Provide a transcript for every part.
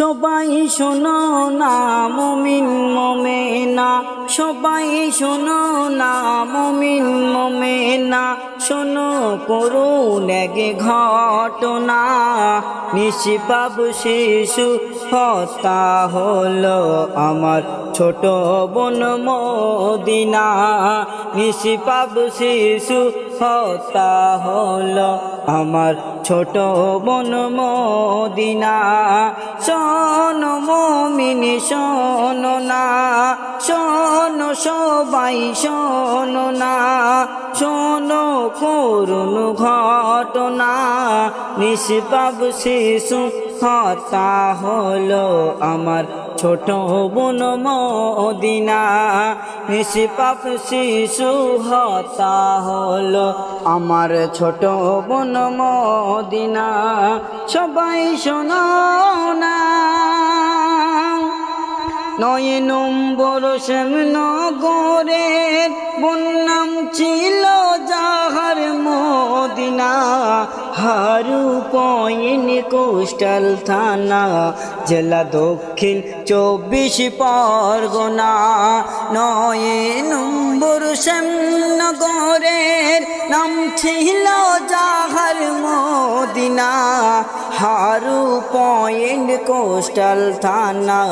সবাই শোনো না, মমিন মমেনা। সবাই শোনো না, মমিন মমেনা। শোনো করুন এগে ঘটনা। নিশিপাব শিশু হতা হলো আমার ছোট বোন মদিনা নিশিপাব শিশু হত্যা হল আমার ছোট বোন মদিনা। শোন মমিনি, শোন না, শোন সবাই, শোন না, শোন করুন ঘটনা, নিষ্পাপ শিশু হতা হলো আমার ছোট বোন মদিনা, নিষ্পাপ শিশু হতা হলো। আমার ছোট বোন মদিনা, সবাই শোনো না। নয় নম্বর শ্যামনগরের বন্যাম ছিল। হারু পয়েন কোস্টাল থানা, জেলা দক্ষিণ চব্বিশ পরগনা, নয় নম্বর শ্যামনগরের নাম ছিল যাহার মদিনা। হারু পয়েন্ট কোস্টাল থানা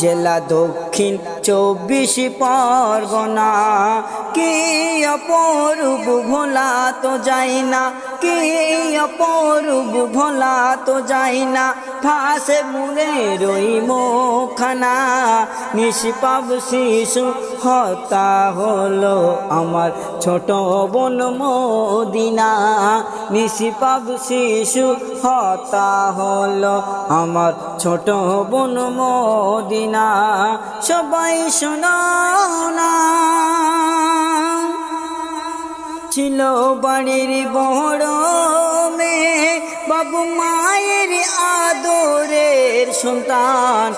জেলা দক্ষিণ চব্বিশ পরগনা। কে অপরূপ ভোলা তো যাই না, কে অপরূপ ভোলা তো যাই না। ফাঁসে মুড়ে রই মোখানা নিষ্পাপ শিশু হতা হলো আমার ছোট বোন মদিনা। নিষ্পাপ শিশু হতা হলো আমার ছোট বোন মদিনা। সবাই শোনো না। ছিল বাড়ির বড় বাবু মায়ের আদরের সন্তান,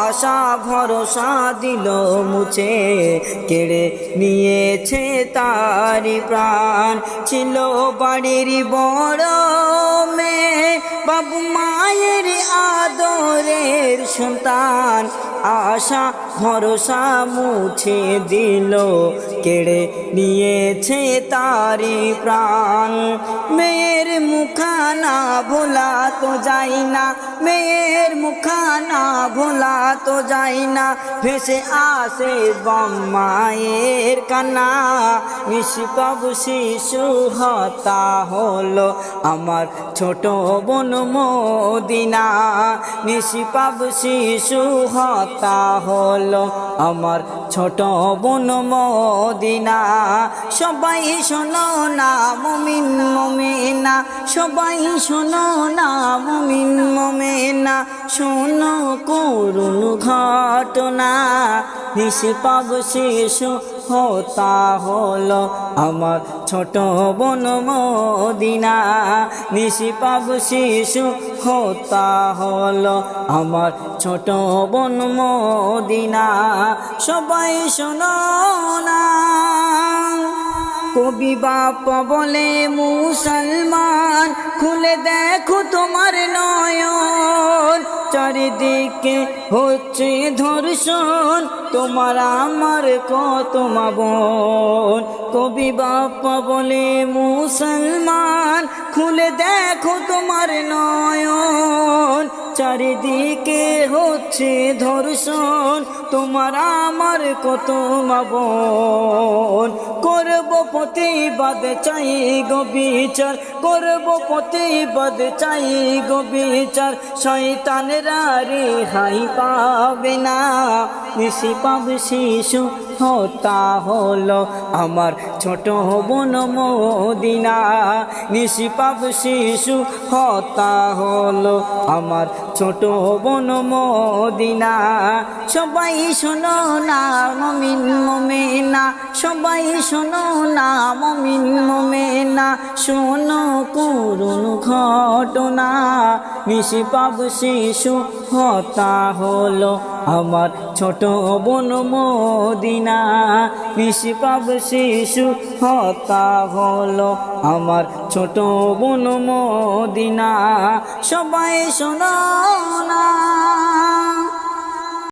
আশা, ভরসা দিল মুছে। কেড়ে নিয়েছে তারি প্রাণ, ছিল বাড়ির বড় মেয়ে। বাবু মায়ের আদরের সন্তান, আশা, ভরসা মুছে দিল। কেড়ে নিয়েছে তারি প্রাণ, মেয়ের মুখানা ভোলা তো যাই না, মেয়ের মুখানা ভোলা তো যাই না। ভেসে আসে বম মায়ের কানা নিষ্পাব শিশু হতা হলো আমার ছোট বোন মদিনা। নিষ্পাব শিশু হতা হলো আমার ছোট বোন মদিনা। সবাই শোনো না মমিনা সবাই শোনো না, মমিন মমিনা। শোনো করুন ঘটনা। নিষ্পাব শিশু হতা হলো আমার ছোট বোন মদিনা। নিষ্পাব শিশু হতা হলো আমার ছোট বোন মদিনা। সবাই শোনো না। কবি বাপ বলে, মুসলমান, খুলে দেখো তোমার নয়ন। চারিদিকে হচ্ছে ধর্ষণ, তোমার আমার কত মাবন কবি বাপ বলে, মুসলমান, খুলে দেখো তোমার নয়ন। চারিদিকে হচ্ছে ধর্ষণ, তোমার আমার কত মাবন প্রতিবাদ চাই গো বিচার। করব প্রতিবাদ চাই গো বিচার। শয়তানেরা রে হাই পাবে না। নিশি পাবে শিশু হতা হলো আমার ছোট বোন মদিনা। নিশি পাব শিশু হতা হলো আমার ছোট বোন মদিনা। সবাই শোনো না, মমিন মমেনা। সবাই শোনো না, মমিন মমেনা। শোনো করুন ঘটনা। নিশি পাব শিশু হতা হলো আমার ছোট বোন মদিনা। নিষ্পাপ শিশু হতা হলো আমার ছোট বোন মদিনা। সবাই শোনো না।